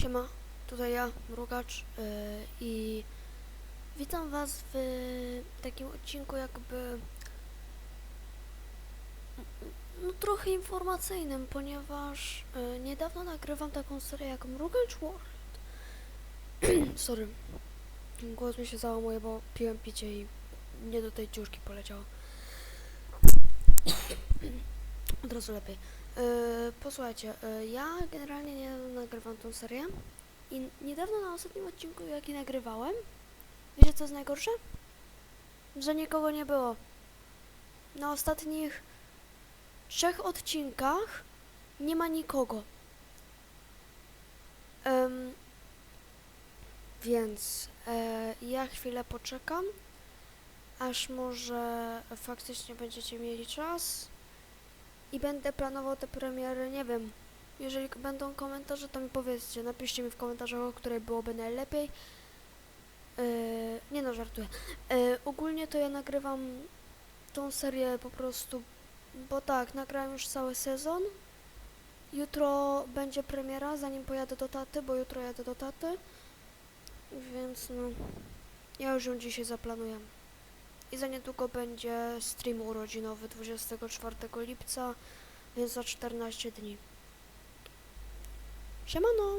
Siema, tutaj ja, Mrugacz yy, i witam was w takim odcinku jakby no trochę informacyjnym, ponieważ yy, niedawno nagrywam taką serię jak Mrugacz World. Sorry, głos mi się załamuje, bo piłem picie i nie do tej dziurki poleciało. Od razu lepiej. Yy, posłuchajcie, yy, ja generalnie nie nagrywam tą serię i niedawno na ostatnim odcinku, jaki nagrywałem, wiecie co jest najgorsze? Że nikogo nie było. Na ostatnich trzech odcinkach nie ma nikogo. Więc e, ja chwilę poczekam, aż może faktycznie będziecie mieli czas i będę planował te premiery, nie wiem. Jeżeli będą komentarze, to mi powiedzcie, napiszcie mi w komentarzach, o której byłoby najlepiej. Yy, nie no, żartuję. Yy, ogólnie to ja nagrywam tą serię po prostu, bo tak, nagrałem już cały sezon. Jutro będzie premiera, zanim pojadę do taty, bo jutro jadę do taty. Więc no, ja już ją dzisiaj zaplanuję. I za niedługo będzie stream urodzinowy 24 lipca, więc za 14 dni. Siemano!